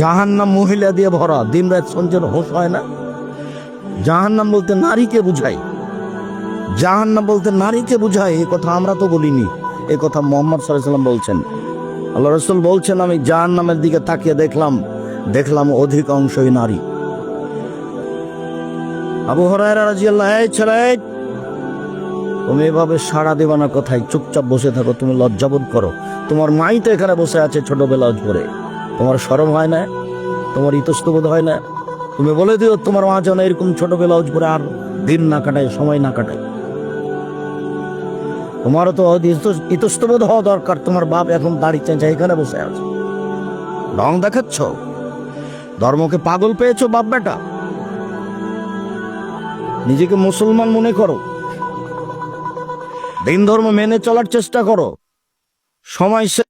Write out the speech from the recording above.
জাহান্নাম মহিলা দিয়ে ভরা, দিন রাত সঞ্চন হোশ হয় না? জাহান্নাম বলতে নারীকে বুঝাই জাহান্নাম বলতে নারীকে বুঝায়, এ কথা আমরা তো বলিনি। এ কথা মোহাম্মদ সাল্লাম বলছেন। আল্লাহ রসুল বলছেন, আমি জাহান্নামের দিকে তাকিয়ে দেখলাম দেখলাম অধিকাংশই নারী। আবু তুমি এভাবে সাড়া দেবা না কোথায়? চুপচাপ বসে থাকো, তুমি লজ্জাবোধ করো। তোমার মাই তো এখানে বসে আছে ছোটবেলা পরে তোমার সরম হয় না, তোমার ইতস্তবোধ হয় না। তুমি বলে দিও, তোমার মা যেন এরকম ছোট ব্লাউজ পরে আর দিন না কাটায়, সময় না কাটায়। তোমারও তো ইতস- ইতস্তবোধ হওয়া দরকার, তোমার বাপ এখন দাড়ি চেঁচা এখানে বসে আছে। রং দেখাচ্ছ? ধর্মকে পাগল পেয়েছ, বাপ বেটা? নিজেকে মুসলমান মনে করো। দিন ধর্ম মেনে চলার চেষ্টা করো। সময় সে-